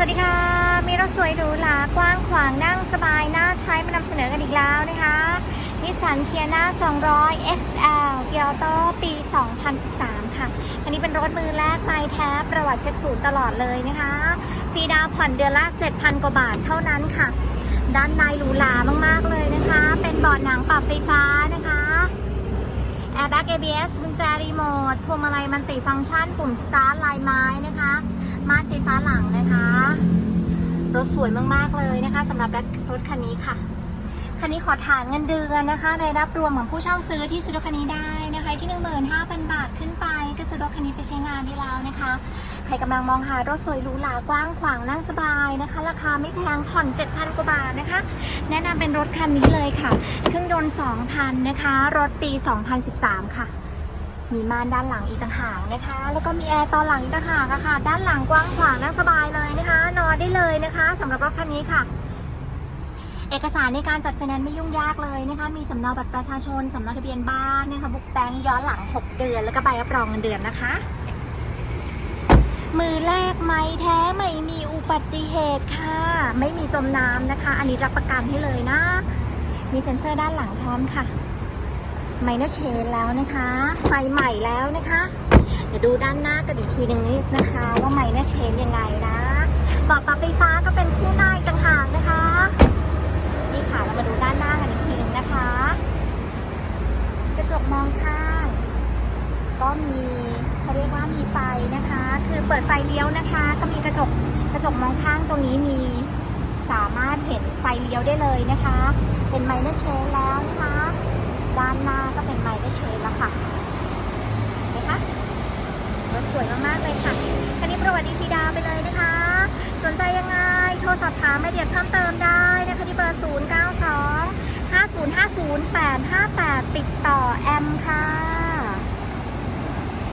สวัสดีค่ะ มีรถสวยหรูหรากว้างขวางนั่งสบายน่าใช้มานำเสนอกันอีกแล้วนะคะนิสสันเคียนา200 XL เกียร์โตปี 2013 ค่ะ อันนี้เป็นรถมือแรกไม่แท้ประวัติเช็คศูนย์ตลอดเลยนะคะ ฟรีดาวผ่อนเดือนละ 7,000 กว่าบาทเท่านั้นค่ะ ด้านในหรูหรามากๆเลยนะคะ เป็นเบาะหนังปรับไฟฟ้านะคะแอร์แบ็ก ABS กุญแจรีโมทพวงมาลัยมันติฟังก์ชันปุ่มสตาร์ทลายไม้นะคะ ม่านไฟฟ้าหลังนะคะ รถสวยมากๆเลยนะคะสำหรับรถคันนี้ค่ะ คันนี้ขอฐานเงินเดือนนะคะรายรับรวมของผู้เช่าซื้อที่ซื้อรถคันนี้ได้นะคะที่ 15,000 บาทขึ้นไปก็ซื้อรถคันนี้ไปใช้งานได้แล้วนะคะ ใครกำลังมองหารถสวยหรูหรากว้างขวางนั่งสบายนะคะ ราคาไม่แพงผ่อน 7,000 กว่าบาทนะคะ แนะนำเป็นรถคันนี้เลยค่ะ เครื่องยนต์ 2,000 นะคะ รถปี 2013 ค่ะ มีม่านด้านหลังอีกต่างหากนะคะ แล้วก็มีแอร์ตอนหลังอีกต่างหากะค่ะ ด้านหลังกว้างขวางนั่งสบายเลยนะคะ นอนได้เลยนะคะสำหรับรถคันนี้ค่ะ เอกสารในการจัดไฟแนนซ์ไม่ยุ่งยากเลยนะคะ มีสำเนาบัตรประชาชนสำเนาทะเบียนบ้านนะคะบุ๊กแบงค์ย้อนหลัง 6 เดือน แล้วก็ใบรับรองเงินเดือนนะคะ มือแรกไม่แท้ไม่มีอุบัติเหตุค่ะ ไม่มีจมน้ำนะคะ อันนี้รับประกันให้เลยนะ มีเซ็นเซอร์ด้านหลังพร้อมค่ะ ไมเนอร์เชนแล้วนะคะไฟใหม่แล้วนะคะ เดี๋ยวดูด้านหน้ากันอีกทีหนึ่งนิดนะคะ ว่าไมเนอร์เชนยังไงนะเบาะปรับไฟฟ้าก็เป็นคู่หน้าอีกต่างหากนะคะนี่ค่ะเรามาดูด้านหน้ากันอีกทีหนึ่งนะคะ กระจกมองข้าง ก็มีเขาเรียกว่ามีไฟนะคะ คือเปิดไฟเลี้ยวนะคะ ก็มีกระจกกระจกมองข้างตรงนี้มีสามารถเห็นไฟเลี้ยวได้เลยนะคะ เป็นไมเนอร์เชนแล้วนะคะ ด้านหน้าก็เป็นไมเนอร์เชนแล้วค่ะเห็นไหมคะรถสวยมากๆเลยค่ะคันนี้ประวัติดีซีดาไปเลยนะคะ สนใจยังไงโทรสอบถามรายละเอียดเพิ่มเติมได้